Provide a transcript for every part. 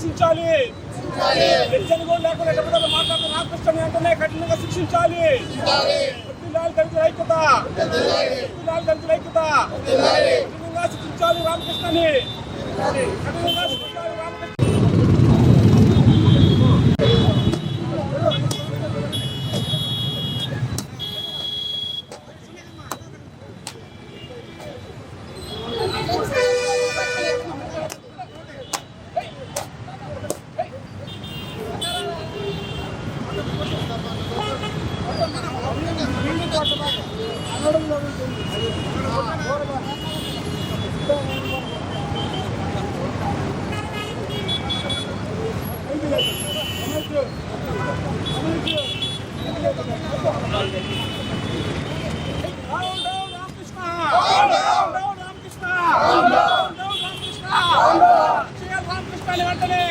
శిక్షించాలి. నిత్యం కూడా లేకుండా ఎక్కడ మాట్లాడుతున్న రామకృష్ణ వెంటనే కఠినంగా శిక్షించాలి. వడ్డీలాల్ దళితుల ఐక్యత. వడ్డీలాల్ దళితుల ఐక్యత. కఠినంగా శిక్షించాలి రామకృష్ణని. కఠినంగా శిక్షించాలి Ramakrishna down down Ramakrishna down down Ramakrishna down down Ramakrishna చేయాలి రామకృష్ణ వెంటనే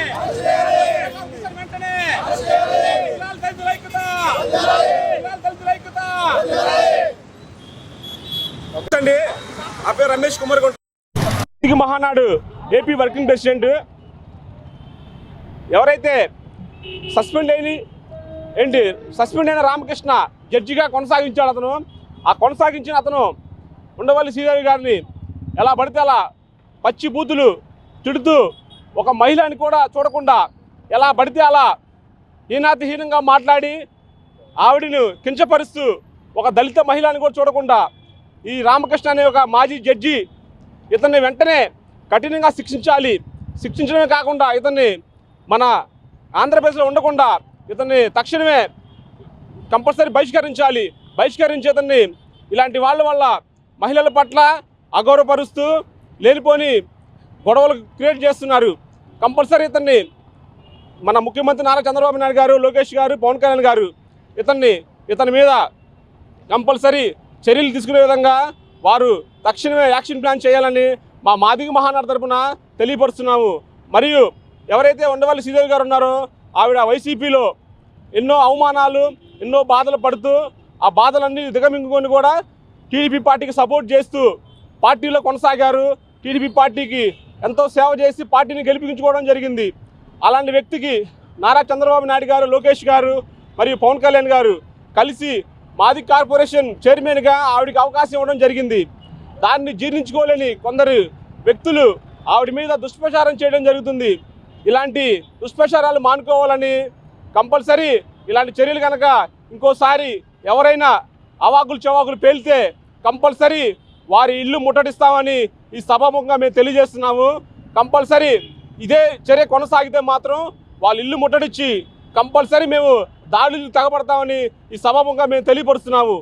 రామకృష్ణ వెంటనే ఇలాల్ దళితుల ఐక్యత ఇలాల్ దళితుల ఐక్యత అండి నా పేరు రమేష్ కుమార్ గుంట మహానాడు ఏపీ వర్కింగ్ ప్రెసిడెంట్ ఎవరైతే సస్పెండ్ అయిన ఏంటి సస్పెండ్ అయిన రామకృష్ణ జడ్జిగా కొనసాగించాడు అతను. ఆ కొనసాగించిన అతను ఉండవల్లి శ్రీదేవి గారిని ఎలా పడితే అలా పచ్చి బూతులు తిడుతూ ఒక మహిళని కూడా చూడకుండా ఎలా పడితే అలా హీనాతిహీనంగా మాట్లాడి ఆవిడను కించపరుస్తూ ఒక దళిత మహిళని కూడా చూడకుండా ఈ రామకృష్ణ అనే ఒక మాజీ జడ్జి ఇతన్ని వెంటనే కఠినంగా శిక్షించాలి. శిక్షించడమే కాకుండా ఇతన్ని మన ఆంధ్రప్రదేశ్లో ఉండకుండా ఇతన్ని తక్షణమే కంపల్సరీ బహిష్కరించాలి. బహిష్కరించి ఇతన్ని ఇలాంటి వాళ్ళ వల్ల మహిళల పట్ల అగౌరవపరుస్తూ లేనిపోని గొడవలు క్రియేట్ చేస్తున్నారు. కంపల్సరీ ఇతన్ని మన ముఖ్యమంత్రి నారా చంద్రబాబు నాయుడు గారు లోకేష్ గారు పవన్ కళ్యాణ్ గారు ఇతన్ని ఇతని మీద కంపల్సరీ చర్యలు తీసుకునే విధంగా వారు తక్షణమే యాక్షన్ ప్లాన్ చేయాలని మా మాదిగ మహానాడు తరపున తెలియపరుస్తున్నాము. మరియు ఎవరైతే ఉండవల్లి శ్రీదేవి గారు ఉన్నారో ఆవిడ వైసీపీలో ఎన్నో అవమానాలు ఎన్నో బాధలు పడుతూ ఆ బాధలన్నీ దిగమింగుకొని కూడా టీడీపీ పార్టీకి సపోర్ట్ చేస్తూ పార్టీలో కొనసాగారు. టీడీపీ పార్టీకి ఎంతో సేవ చేసి పార్టీని గెలిపించుకోవడం జరిగింది. అలాంటి వ్యక్తికి నారా చంద్రబాబు నాయుడు గారు లోకేష్ గారు మరియు పవన్ కళ్యాణ్ గారు కలిసి మాది కార్పొరేషన్ చైర్మన్గా ఆవిడకి అవకాశం ఇవ్వడం జరిగింది. దాన్ని జీర్ణించుకోలేని కొందరు వ్యక్తులు ఆవిడ మీద దుష్ప్రచారం చేయడం జరుగుతుంది. ఇలాంటి దుష్ప్రచారాలు మానుకోవాలని కంపల్సరీ ఇలాంటి చర్యలు కనుక ఇంకోసారి ఎవరైనా అవాకులు చవాకులు పేలితే కంపల్సరీ వారి ఇల్లు ముట్టడిస్తామని ఈ సభాముఖంగా మేము తెలియజేస్తున్నాము. కంపల్సరీ ఇదే చర్య కొనసాగితే మాత్రం వాళ్ళ ఇల్లు ముట్టడిచ్చి కంపల్సరీ మేము దాడులు తగబడతామని ఈ సభాముఖంగా మేము తెలియపరుస్తున్నాము.